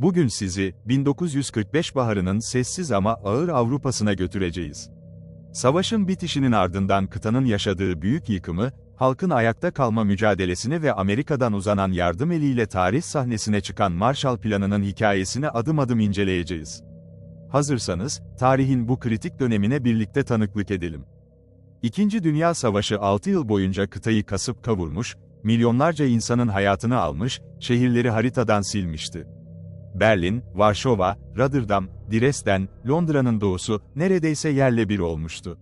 Bugün sizi, 1945 baharının sessiz ama ağır Avrupa'sına götüreceğiz. Savaşın bitişinin ardından kıtanın yaşadığı büyük yıkımı, halkın ayakta kalma mücadelesini ve Amerika'dan uzanan yardım eliyle tarih sahnesine çıkan Marshall Planı'nın hikayesini adım adım inceleyeceğiz. Hazırsanız, tarihin bu kritik dönemine birlikte tanıklık edelim. İkinci Dünya Savaşı 6 yıl boyunca kıtayı kasıp kavurmuş, milyonlarca insanın hayatını almış, şehirleri haritadan silmişti. Berlin, Varşova, Rotterdam, Dresden, Londra'nın doğusu neredeyse yerle bir olmuştu.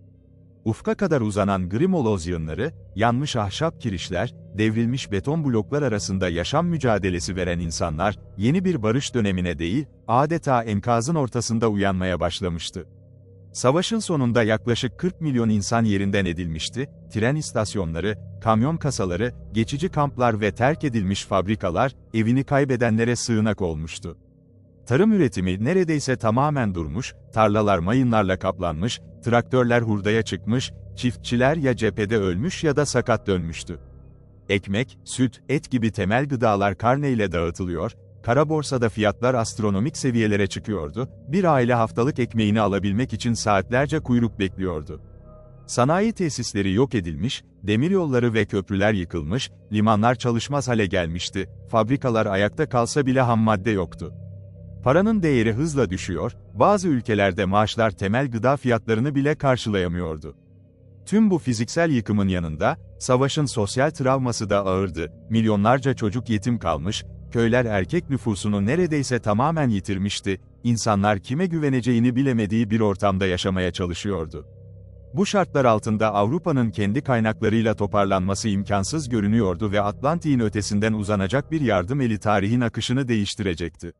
Ufka kadar uzanan gri moloz yığınları, yanmış ahşap kirişler, devrilmiş beton bloklar arasında yaşam mücadelesi veren insanlar, yeni bir barış dönemine değil, adeta enkazın ortasında uyanmaya başlamıştı. Savaşın sonunda yaklaşık 40 milyon insan yerinden edilmişti, tren istasyonları, kamyon kasaları, geçici kamplar ve terk edilmiş fabrikalar, evini kaybedenlere sığınak olmuştu. Tarım üretimi neredeyse tamamen durmuş, tarlalar mayınlarla kaplanmış, traktörler hurdaya çıkmış, çiftçiler ya cephede ölmüş ya da sakat dönmüştü. Ekmek, süt, et gibi temel gıdalar karneyle dağıtılıyor, kara borsada fiyatlar astronomik seviyelere çıkıyordu, bir aile haftalık ekmeğini alabilmek için saatlerce kuyruk bekliyordu. Sanayi tesisleri yok edilmiş, demiryolları ve köprüler yıkılmış, limanlar çalışmaz hale gelmişti, fabrikalar ayakta kalsa bile ham madde yoktu. Paranın değeri hızla düşüyor, bazı ülkelerde maaşlar temel gıda fiyatlarını bile karşılayamıyordu. Tüm bu fiziksel yıkımın yanında, savaşın sosyal travması da ağırdı, milyonlarca çocuk yetim kalmış, köyler erkek nüfusunu neredeyse tamamen yitirmişti, insanlar kime güveneceğini bilemediği bir ortamda yaşamaya çalışıyordu. Bu şartlar altında Avrupa'nın kendi kaynaklarıyla toparlanması imkansız görünüyordu ve Atlantik'in ötesinden uzanacak bir yardım eli tarihin akışını değiştirecekti.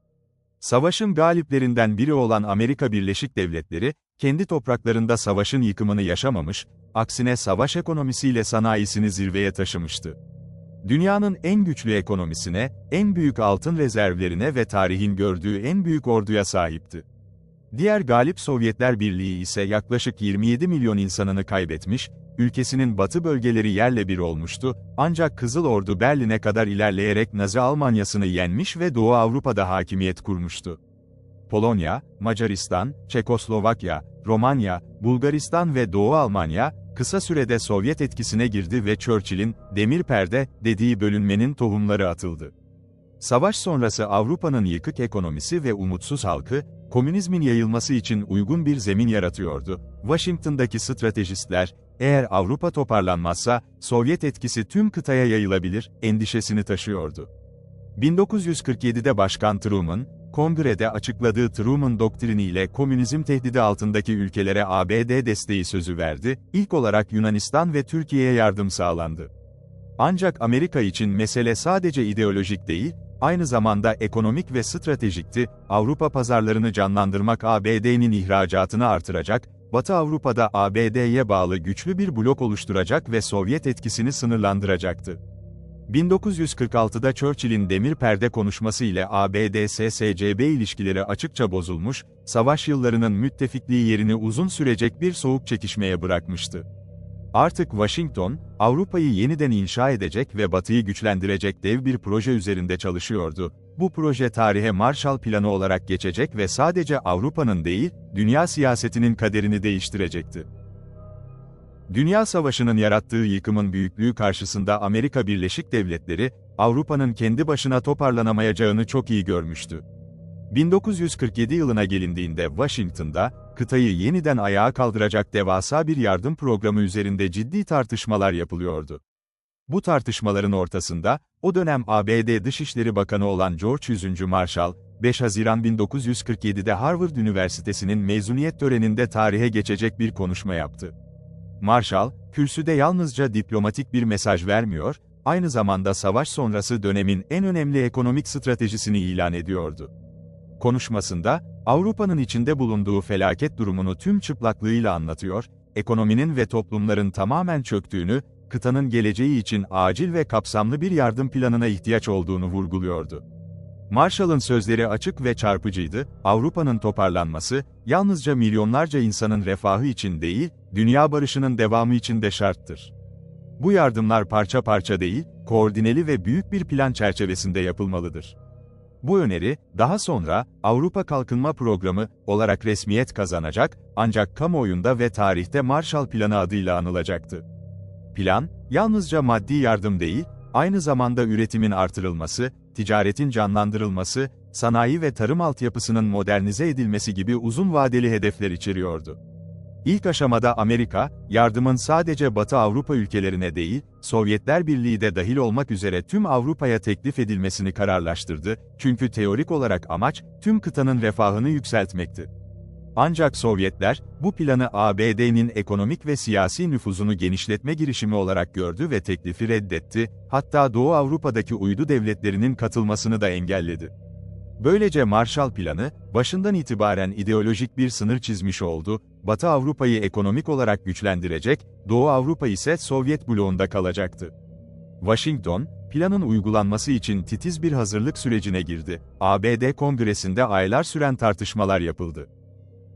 Savaşın galiplerinden biri olan Amerika Birleşik Devletleri, kendi topraklarında savaşın yıkımını yaşamamış, aksine savaş ekonomisiyle sanayisini zirveye taşımıştı. Dünyanın en güçlü ekonomisine, en büyük altın rezervlerine ve tarihin gördüğü en büyük orduya sahipti. Diğer galip Sovyetler Birliği ise yaklaşık 27 milyon insanını kaybetmiş, ülkesinin batı bölgeleri yerle bir olmuştu, ancak Kızıl Ordu Berlin'e kadar ilerleyerek Nazi Almanyasını yenmiş ve Doğu Avrupa'da hakimiyet kurmuştu. Polonya, Macaristan, Çekoslovakya, Romanya, Bulgaristan ve Doğu Almanya, kısa sürede Sovyet etkisine girdi ve Churchill'in, demir perde, dediği bölünmenin tohumları atıldı. Savaş sonrası Avrupa'nın yıkık ekonomisi ve umutsuz halkı, komünizmin yayılması için uygun bir zemin yaratıyordu. Washington'daki stratejistler, eğer Avrupa toparlanmazsa, Sovyet etkisi tüm kıtaya yayılabilir, endişesini taşıyordu. 1947'de Başkan Truman, kongrede açıkladığı Truman doktrini ile komünizm tehdidi altındaki ülkelere ABD desteği sözü verdi, ilk olarak Yunanistan ve Türkiye'ye yardım sağlandı. Ancak Amerika için mesele sadece ideolojik değil, aynı zamanda ekonomik ve stratejikti, Avrupa pazarlarını canlandırmak ABD'nin ihracatını artıracak, Batı Avrupa'da ABD'ye bağlı güçlü bir blok oluşturacak ve Sovyet etkisini sınırlandıracaktı. 1946'da Churchill'in demir perde konuşması ile ABD-SSCB ilişkileri açıkça bozulmuş, savaş yıllarının müttefikliği yerini uzun sürecek bir soğuk çekişmeye bırakmıştı. Artık Washington, Avrupa'yı yeniden inşa edecek ve Batı'yı güçlendirecek dev bir proje üzerinde çalışıyordu. Bu proje tarihe Marshall Planı olarak geçecek ve sadece Avrupa'nın değil, dünya siyasetinin kaderini değiştirecekti. Dünya Savaşı'nın yarattığı yıkımın büyüklüğü karşısında Amerika Birleşik Devletleri, Avrupa'nın kendi başına toparlanamayacağını çok iyi görmüştü. 1947 yılına gelindiğinde Washington'da, kıtayı yeniden ayağa kaldıracak devasa bir yardım programı üzerinde ciddi tartışmalar yapılıyordu. Bu tartışmaların ortasında, o dönem ABD Dışişleri Bakanı olan George 100. Marshall, 5 Haziran 1947'de Harvard Üniversitesi'nin mezuniyet töreninde tarihe geçecek bir konuşma yaptı. Marshall, kürsüde yalnızca diplomatik bir mesaj vermiyor, aynı zamanda savaş sonrası dönemin en önemli ekonomik stratejisini ilan ediyordu. Konuşmasında, Avrupa'nın içinde bulunduğu felaket durumunu tüm çıplaklığıyla anlatıyor, ekonominin ve toplumların tamamen çöktüğünü, kıtanın geleceği için acil ve kapsamlı bir yardım planına ihtiyaç olduğunu vurguluyordu. Marshall'ın sözleri açık ve çarpıcıydı, Avrupa'nın toparlanması, yalnızca milyonlarca insanın refahı için değil, dünya barışının devamı için de şarttır. Bu yardımlar parça parça değil, koordineli ve büyük bir plan çerçevesinde yapılmalıdır. Bu öneri, daha sonra Avrupa Kalkınma Programı olarak resmiyet kazanacak, ancak kamuoyunda ve tarihte Marshall Planı adıyla anılacaktı. Plan, yalnızca maddi yardım değil, aynı zamanda üretimin artırılması, ticaretin canlandırılması, sanayi ve tarım altyapısının modernize edilmesi gibi uzun vadeli hedefler içeriyordu. İlk aşamada Amerika, yardımın sadece Batı Avrupa ülkelerine değil, Sovyetler Birliği de dahil olmak üzere tüm Avrupa'ya teklif edilmesini kararlaştırdı, çünkü teorik olarak amaç, tüm kıtanın refahını yükseltmekti. Ancak Sovyetler, bu planı ABD'nin ekonomik ve siyasi nüfuzunu genişletme girişimi olarak gördü ve teklifi reddetti, hatta Doğu Avrupa'daki uydu devletlerinin katılmasını da engelledi. Böylece Marshall Planı, başından itibaren ideolojik bir sınır çizmiş oldu, Batı Avrupa'yı ekonomik olarak güçlendirecek, Doğu Avrupa ise Sovyet bloğunda kalacaktı. Washington, planın uygulanması için titiz bir hazırlık sürecine girdi. ABD Kongresi'nde aylar süren tartışmalar yapıldı.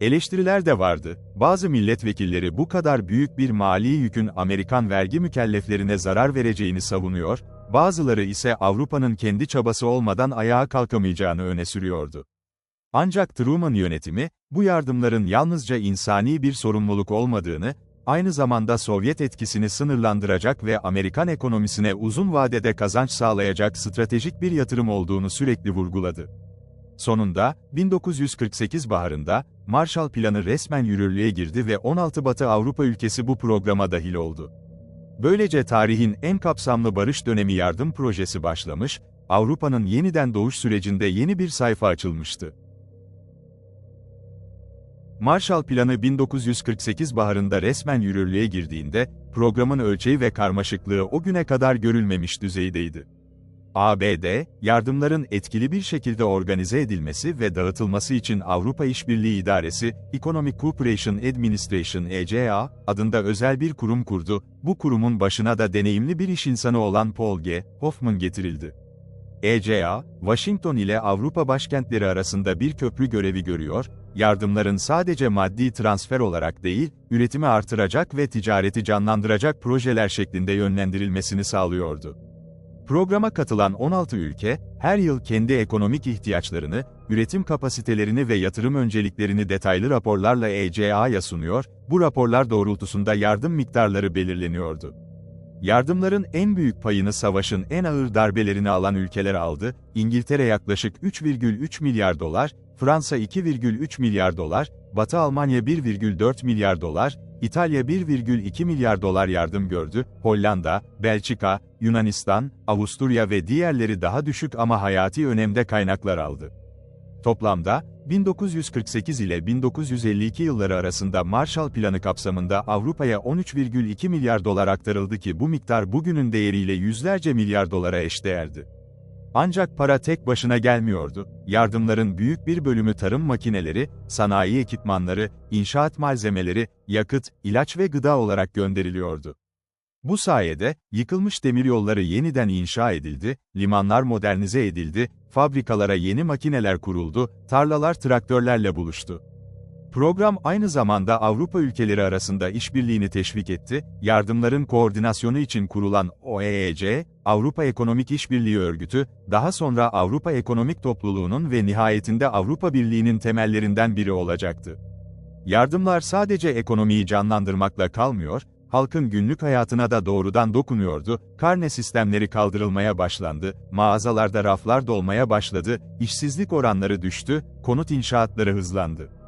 Eleştiriler de vardı. Bazı milletvekilleri bu kadar büyük bir mali yükün Amerikan vergi mükelleflerine zarar vereceğini savunuyor, bazıları ise Avrupa'nın kendi çabası olmadan ayağa kalkamayacağını öne sürüyordu. Ancak Truman yönetimi, bu yardımların yalnızca insani bir sorumluluk olmadığını, aynı zamanda Sovyet etkisini sınırlandıracak ve Amerikan ekonomisine uzun vadede kazanç sağlayacak stratejik bir yatırım olduğunu sürekli vurguladı. Sonunda, 1948 baharında, Marshall Planı resmen yürürlüğe girdi ve 16 Batı Avrupa ülkesi bu programa dahil oldu. Böylece tarihin en kapsamlı barış dönemi yardım projesi başlamış, Avrupa'nın yeniden doğuş sürecinde yeni bir sayfa açılmıştı. Marshall Planı 1948 baharında resmen yürürlüğe girdiğinde, programın ölçeği ve karmaşıklığı o güne kadar görülmemiş düzeydeydi. ABD, yardımların etkili bir şekilde organize edilmesi ve dağıtılması için Avrupa İşbirliği İdaresi, Economic Cooperation Administration ECA, adında özel bir kurum kurdu, bu kurumun başına da deneyimli bir iş insanı olan Paul G. Hoffman getirildi. ECA, Washington ile Avrupa başkentleri arasında bir köprü görevi görüyor, yardımların sadece maddi transfer olarak değil, üretimi artıracak ve ticareti canlandıracak projeler şeklinde yönlendirilmesini sağlıyordu. Programa katılan 16 ülke, her yıl kendi ekonomik ihtiyaçlarını, üretim kapasitelerini ve yatırım önceliklerini detaylı raporlarla ECA'ya sunuyor, bu raporlar doğrultusunda yardım miktarları belirleniyordu. Yardımların en büyük payını savaşın en ağır darbelerini alan ülkeler aldı, İngiltere yaklaşık 3,3 milyar dolar, Fransa 2,3 milyar dolar, Batı Almanya 1,4 milyar dolar, İtalya 1,2 milyar dolar yardım gördü, Hollanda, Belçika, Yunanistan, Avusturya ve diğerleri daha düşük ama hayati önemde kaynaklar aldı. Toplamda, 1948 ile 1952 yılları arasında Marshall Planı kapsamında Avrupa'ya 13,2 milyar dolar aktarıldı ki bu miktar bugünün değeriyle yüzlerce milyar dolara eşdeğerdi. Ancak para tek başına gelmiyordu. Yardımların büyük bir bölümü tarım makineleri, sanayi ekipmanları, inşaat malzemeleri, yakıt, ilaç ve gıda olarak gönderiliyordu. Bu sayede, yıkılmış demiryolları yeniden inşa edildi, limanlar modernize edildi, fabrikalara yeni makineler kuruldu, tarlalar traktörlerle buluştu. Program aynı zamanda Avrupa ülkeleri arasında işbirliğini teşvik etti, yardımların koordinasyonu için kurulan OEEC, Avrupa Ekonomik İşbirliği Örgütü, daha sonra Avrupa Ekonomik Topluluğu'nun ve nihayetinde Avrupa Birliği'nin temellerinden biri olacaktı. Yardımlar sadece ekonomiyi canlandırmakla kalmıyor, halkın günlük hayatına da doğrudan dokunuyordu, karne sistemleri kaldırılmaya başlandı, mağazalarda raflar dolmaya başladı, işsizlik oranları düştü, konut inşaatları hızlandı.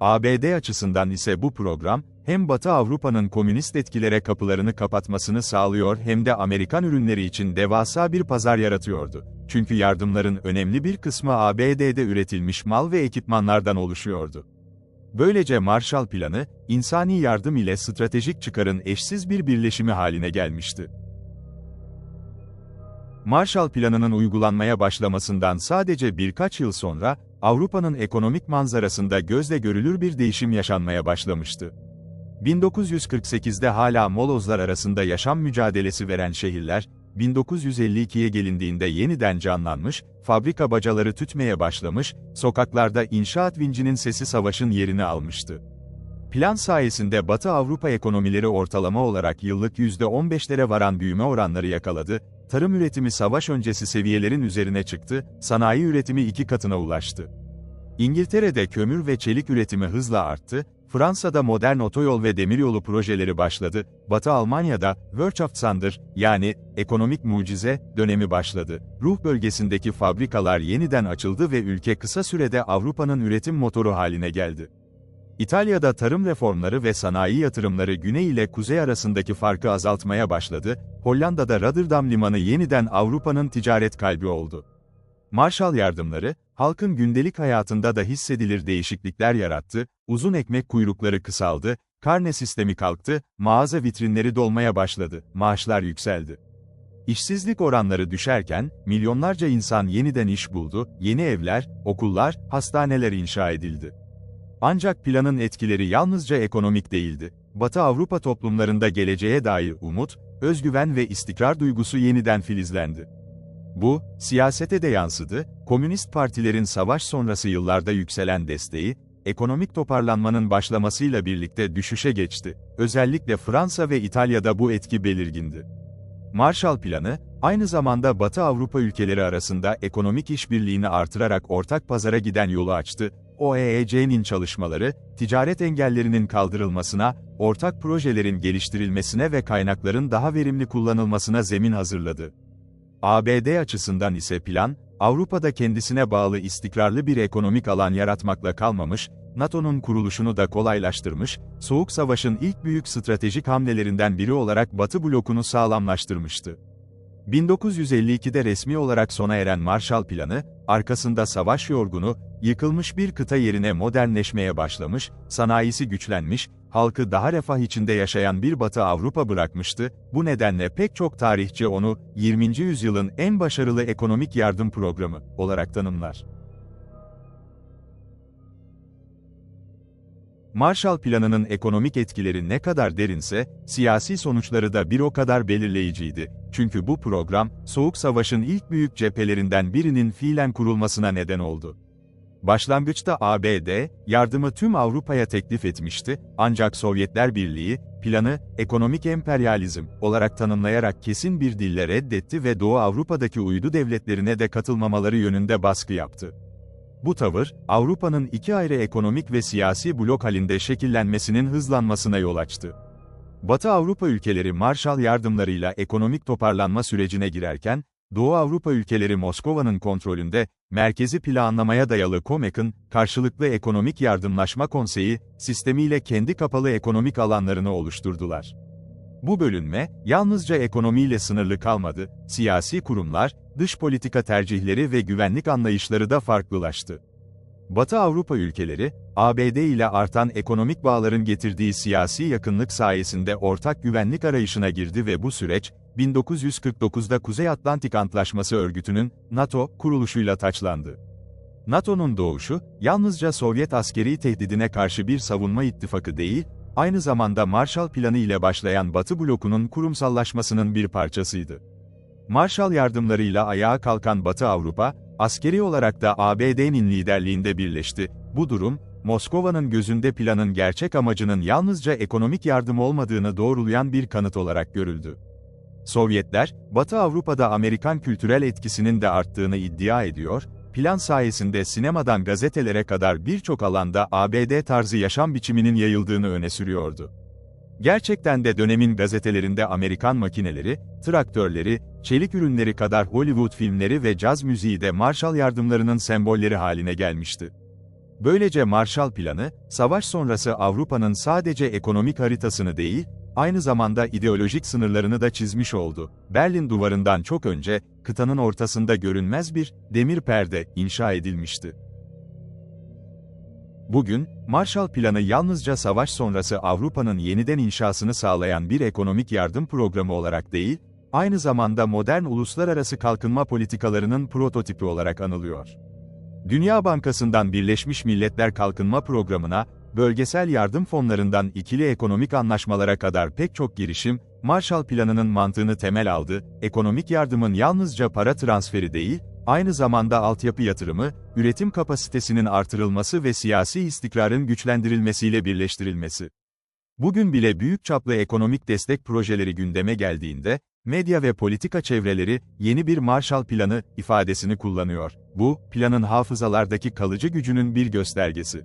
ABD açısından ise bu program, hem Batı Avrupa'nın komünist etkilere kapılarını kapatmasını sağlıyor hem de Amerikan ürünleri için devasa bir pazar yaratıyordu. Çünkü yardımların önemli bir kısmı ABD'de üretilmiş mal ve ekipmanlardan oluşuyordu. Böylece Marshall Planı, insani yardım ile stratejik çıkarın eşsiz bir birleşimi haline gelmişti. Marshall Planı'nın uygulanmaya başlamasından sadece birkaç yıl sonra, Avrupa'nın ekonomik manzarasında gözle görülür bir değişim yaşanmaya başlamıştı. 1948'de hala molozlar arasında yaşam mücadelesi veren şehirler, 1952'ye gelindiğinde yeniden canlanmış, fabrika bacaları tütmeye başlamış, sokaklarda inşaat vincinin sesi savaşın yerini almıştı. Plan sayesinde Batı Avrupa ekonomileri ortalama olarak yıllık %15'lere varan büyüme oranları yakaladı, tarım üretimi savaş öncesi seviyelerin üzerine çıktı, sanayi üretimi iki katına ulaştı. İngiltere'de kömür ve çelik üretimi hızla arttı, Fransa'da modern otoyol ve demiryolu projeleri başladı, Batı Almanya'da Wirtschaftswunder yani ekonomik mucize dönemi başladı. Ruh bölgesindeki fabrikalar yeniden açıldı ve ülke kısa sürede Avrupa'nın üretim motoru haline geldi. İtalya'da tarım reformları ve sanayi yatırımları güney ile kuzey arasındaki farkı azaltmaya başladı, Hollanda'da Rotterdam limanı yeniden Avrupa'nın ticaret kalbi oldu. Marshall yardımları, halkın gündelik hayatında da hissedilir değişiklikler yarattı, uzun ekmek kuyrukları kısaldı, karne sistemi kalktı, mağaza vitrinleri dolmaya başladı, maaşlar yükseldi. İşsizlik oranları düşerken, milyonlarca insan yeniden iş buldu, yeni evler, okullar, hastaneler inşa edildi. Ancak planın etkileri yalnızca ekonomik değildi. Batı Avrupa toplumlarında geleceğe dair umut, özgüven ve istikrar duygusu yeniden filizlendi. Bu, siyasete de yansıdı, komünist partilerin savaş sonrası yıllarda yükselen desteği, ekonomik toparlanmanın başlamasıyla birlikte düşüşe geçti. Özellikle Fransa ve İtalya'da bu etki belirgindi. Marshall Planı, aynı zamanda Batı Avrupa ülkeleri arasında ekonomik işbirliğini artırarak ortak pazara giden yolu açtı. OEEC'nin çalışmaları, ticaret engellerinin kaldırılmasına, ortak projelerin geliştirilmesine ve kaynakların daha verimli kullanılmasına zemin hazırladı. ABD açısından ise plan, Avrupa'da kendisine bağlı istikrarlı bir ekonomik alan yaratmakla kalmamış, NATO'nun kuruluşunu da kolaylaştırmış, Soğuk Savaş'ın ilk büyük stratejik hamlelerinden biri olarak Batı blokunu sağlamlaştırmıştı. 1952'de resmi olarak sona eren Marshall Planı, arkasında savaş yorgunu, yıkılmış bir kıta yerine modernleşmeye başlamış, sanayisi güçlenmiş, halkı daha refah içinde yaşayan bir Batı Avrupa bırakmıştı, bu nedenle pek çok tarihçi onu, 20. yüzyılın en başarılı ekonomik yardım programı olarak tanımlar. Marshall Planı'nın ekonomik etkileri ne kadar derinse, siyasi sonuçları da bir o kadar belirleyiciydi. Çünkü bu program, Soğuk Savaş'ın ilk büyük cephelerinden birinin fiilen kurulmasına neden oldu. Başlangıçta ABD, yardımı tüm Avrupa'ya teklif etmişti, ancak Sovyetler Birliği, planı, ekonomik emperyalizm olarak tanımlayarak kesin bir dille reddetti ve Doğu Avrupa'daki uydu devletlerine de katılmamaları yönünde baskı yaptı. Bu tavır, Avrupa'nın iki ayrı ekonomik ve siyasi blok halinde şekillenmesinin hızlanmasına yol açtı. Batı Avrupa ülkeleri Marshall yardımlarıyla ekonomik toparlanma sürecine girerken, Doğu Avrupa ülkeleri Moskova'nın kontrolünde, merkezi planlamaya dayalı COMEC'ın, karşılıklı ekonomik yardımlaşma konseyi, sistemiyle kendi kapalı ekonomik alanlarını oluşturdular. Bu bölünme, yalnızca ekonomiyle sınırlı kalmadı, siyasi kurumlar, dış politika tercihleri ve güvenlik anlayışları da farklılaştı. Batı Avrupa ülkeleri, ABD ile artan ekonomik bağların getirdiği siyasi yakınlık sayesinde ortak güvenlik arayışına girdi ve bu süreç, 1949'da Kuzey Atlantik Antlaşması Örgütü'nün, NATO, kuruluşuyla taçlandı. NATO'nun doğuşu, yalnızca Sovyet askeri tehdidine karşı bir savunma ittifakı değil, aynı zamanda Marshall Planı ile başlayan Batı blokunun kurumsallaşmasının bir parçasıydı. Marshall yardımlarıyla ayağa kalkan Batı Avrupa, askeri olarak da ABD'nin liderliğinde birleşti. Bu durum, Moskova'nın gözünde planın gerçek amacının yalnızca ekonomik yardım olmadığını doğrulayan bir kanıt olarak görüldü. Sovyetler, Batı Avrupa'da Amerikan kültürel etkisinin de arttığını iddia ediyor, plan sayesinde sinemadan gazetelere kadar birçok alanda ABD tarzı yaşam biçiminin yayıldığını öne sürüyordu. Gerçekten de dönemin gazetelerinde Amerikan makineleri, traktörleri, çelik ürünleri kadar Hollywood filmleri ve caz müziği de Marshall yardımlarının sembolleri haline gelmişti. Böylece Marshall Planı, savaş sonrası Avrupa'nın sadece ekonomik haritasını değil, aynı zamanda ideolojik sınırlarını da çizmiş oldu. Berlin duvarından çok önce, kıtanın ortasında görünmez bir demir perde inşa edilmişti. Bugün, Marshall Planı yalnızca savaş sonrası Avrupa'nın yeniden inşasını sağlayan bir ekonomik yardım programı olarak değil, aynı zamanda modern uluslararası kalkınma politikalarının prototipi olarak anılıyor. Dünya Bankası'ndan Birleşmiş Milletler Kalkınma Programı'na, bölgesel yardım fonlarından ikili ekonomik anlaşmalara kadar pek çok girişim, Marshall Planı'nın mantığını temel aldı, ekonomik yardımın yalnızca para transferi değil, aynı zamanda altyapı yatırımı, üretim kapasitesinin artırılması ve siyasi istikrarın güçlendirilmesiyle birleştirilmesi. Bugün bile büyük çaplı ekonomik destek projeleri gündeme geldiğinde, medya ve politika çevreleri, yeni bir Marshall Planı ifadesini kullanıyor. Bu, planın hafızalardaki kalıcı gücünün bir göstergesi.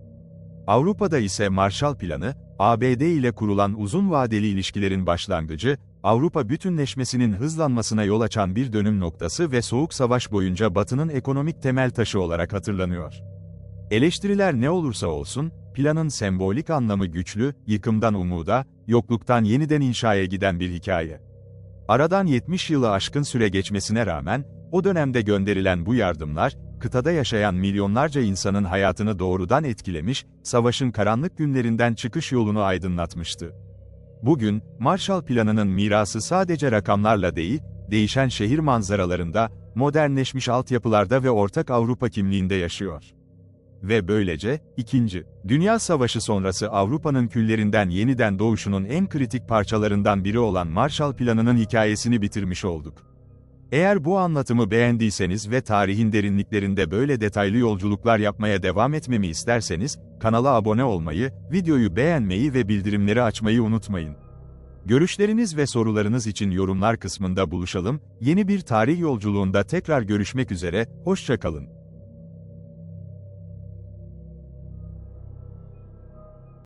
Avrupa'da ise Marshall Planı, ABD ile kurulan uzun vadeli ilişkilerin başlangıcı, Avrupa bütünleşmesinin hızlanmasına yol açan bir dönüm noktası ve Soğuk Savaş boyunca Batı'nın ekonomik temel taşı olarak hatırlanıyor. Eleştiriler ne olursa olsun, planın sembolik anlamı güçlü, yıkımdan umuda, yokluktan yeniden inşaya giden bir hikaye. Aradan 70 yılı aşkın süre geçmesine rağmen, o dönemde gönderilen bu yardımlar, kıtada yaşayan milyonlarca insanın hayatını doğrudan etkilemiş, savaşın karanlık günlerinden çıkış yolunu aydınlatmıştı. Bugün, Marshall Planı'nın mirası sadece rakamlarla değil, değişen şehir manzaralarında, modernleşmiş altyapılarda ve ortak Avrupa kimliğinde yaşıyor. Ve böylece, 2. Dünya Savaşı sonrası Avrupa'nın küllerinden yeniden doğuşunun en kritik parçalarından biri olan Marshall Planı'nın hikayesini bitirmiş olduk. Eğer bu anlatımı beğendiyseniz ve tarihin derinliklerinde böyle detaylı yolculuklar yapmaya devam etmemi isterseniz, kanala abone olmayı, videoyu beğenmeyi ve bildirimleri açmayı unutmayın. Görüşleriniz ve sorularınız için yorumlar kısmında buluşalım, yeni bir tarih yolculuğunda tekrar görüşmek üzere, hoşçakalın.